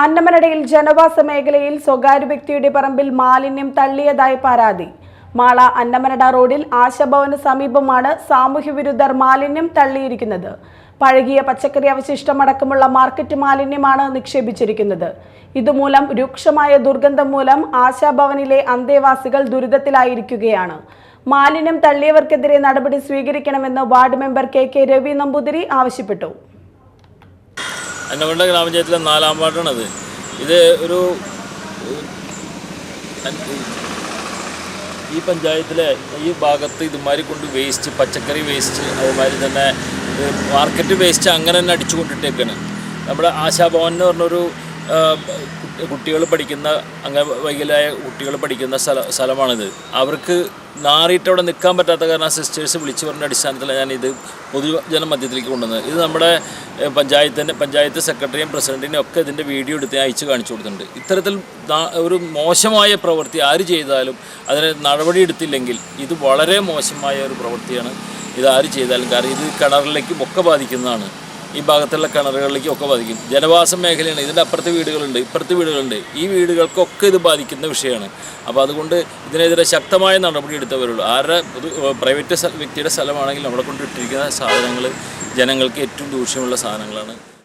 അന്നമനടയിൽ ജനവാസ മേഖലയിൽ സ്വകാര്യ വ്യക്തിയുടെ പറമ്പിൽ മാലിന്യം തള്ളിയതായി പരാതി. മാള അന്നമനട റോഡിൽ ആശാഭവന് സമീപമാണ് സാമൂഹ്യവിരുദ്ധർ മാലിന്യം തള്ളിയിരിക്കുന്നത്. പഴകിയ പച്ചക്കറി അവശിഷ്ടമടക്കമുള്ള മാർക്കറ്റ് മാലിന്യമാണ് നിക്ഷേപിച്ചിരിക്കുന്നത്. ഇതുമൂലം രൂക്ഷമായ ദുർഗന്ധം മൂലം ആശാഭവനിലെ അന്തേവാസികൾ ദുരിതത്തിലായിരിക്കുകയാണ്. മാലിന്യം തള്ളിയവർക്കെതിരെ നടപടി സ്വീകരിക്കണമെന്ന് ward member K K Ravi Namboothiri ആവശ്യപ്പെട്ടു. അന്നമണ്ട ഗ്രാമപഞ്ചായത്തിലെ നാലാം വാർഡാണത്. ഇത് ഒരു ഈ പഞ്ചായത്തിലെ ഈ ഭാഗത്ത് ഇതുമാതിരി കൊണ്ട് വേസ്റ്റ് പച്ചക്കറി വേസ്റ്റ് അതുമാതിരി തന്നെ മാർക്കറ്റ് വേസ്റ്റ് അങ്ങനെ തന്നെ അടിച്ചു കൊണ്ടിട്ടേക്കാണ് നമ്മുടെ ആശാഭവൻ എന്ന് പറഞ്ഞൊരു കുട്ടികൾ പഠിക്കുന്ന അംഗവൈകലായ കുട്ടികൾ പഠിക്കുന്ന സ്ഥല സ്ഥലമാണിത്. അവർക്ക് നാറിയിട്ട് അവിടെ നിൽക്കാൻ പറ്റാത്ത കാരണം സിസ്റ്റേഴ്സ് വിളിച്ചു പറഞ്ഞ അടിസ്ഥാനത്തിലാണ് ഞാൻ ഇത് പൊതുജന മധ്യത്തിലേക്ക് കൊണ്ടുവന്നത്. ഇത് നമ്മുടെ പഞ്ചായത്തിന്റെ പഞ്ചായത്ത് സെക്രട്ടറിയും പ്രസിഡന്റിനും ഒക്കെ ഇതിന്റെ വീഡിയോ എടുത്ത് അയച്ച് കാണിച്ചു കൊടുത്തിട്ടുണ്ട്. ഇത്തരത്തിൽ ഒരു മോശമായ പ്രവൃത്തി ആര് ചെയ്താലും അതിന് നടപടി എടുത്തില്ലെങ്കിൽ ഇത് വളരെ മോശമായ ഒരു പ്രവൃത്തിയാണ്. ഇത് ആര് ചെയ്താലും കാരണം ഇത് കിണറിലേക്ക് ഒക്കെ ബാധിക്കുന്നതാണ്. ഈ ഭാഗത്തുള്ള കിണറുകളിലേക്കും ഒക്കെ ബാധിക്കും ജനവാസ മേഖലയാണ്. ഇതിന്റെ അപ്പുറത്തെ വീടുകളുണ്ട് ഇപ്പുറത്തെ വീടുകളുണ്ട്. ഈ വീടുകൾക്കൊക്കെ ഇത് ബാധിക്കുന്ന വിഷയമാണ്. അപ്പോൾ അതുകൊണ്ട് ഇതിനെതിരെ ശക്തമായ നടപടി എടുത്തവരുള്ളൂ. ആരുടെ പ്രൈവറ്റ് വ്യക്തിയുടെ സ്ഥലമാണെങ്കിൽ അവിടെ കൊണ്ടിട്ടിരിക്കുന്ന സാധനങ്ങൾ ജനങ്ങൾക്ക് ഏറ്റവും ദൂഷ്യമുള്ള സാധനങ്ങളാണ്.